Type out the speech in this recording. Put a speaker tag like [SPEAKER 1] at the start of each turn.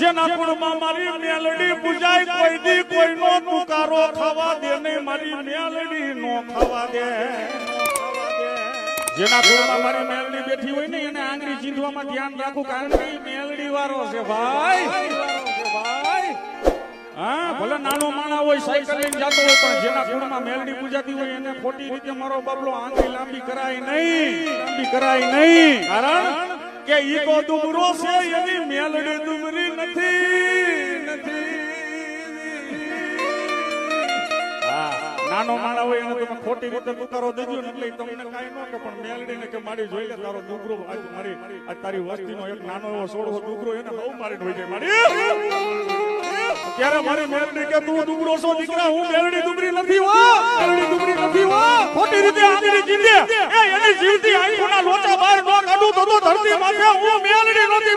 [SPEAKER 1] જેના કુળમાં મારી મેલડી પૂજાય કોઈ દી કોઈનો તુકારો ખાવા દે નહીં મારી મેલડી નો ખાવા દે. જેના કુળમાં મારી મેલડી બેઠી હોય ને એને આંગળી ચીંધવામાં ધ્યાન રાખું કારણ કે મેલડી વાળો છે ભાઈ. હા, ભલે નાનો માણા હોય, સાયકલ લઈને જતો હોય, પણ જેના કુળમાં મેલડી પૂજાતી હોય એને ખોટી રીતે મારો બાબલો આંગળી લાંબી કરાય નહીં. લાંબી કરાય નહીં. કારણ કે ઈ તો ડુમરો છે, એની મેલડી ડુમરી નાનો માણા હોય એને તમે ખોટી રીતે તુકારો દેજો ને એટલે તમને કાંઈ ન કે પણ મેલડીને કે મારી જોઈ લે, તારો દુકરો આજ મારી આ તારી વસ્તીનો એક નાનો એવો સોળવો દુકરો એને બહુ મારીને હોય જાય મારી. ત્યારે મારી મેલડી કે, તું ડુગરો છો દીકરા, હું મેલડી દુબરી નથી, હો. મેલડી દુબરી નથી, હો. ખોટી રીતે આની જીંદે એ એની જીવતી આંખોના લોચા બહાર ન કાઢું તો ધરતી માથે હું મેલડી નહોતી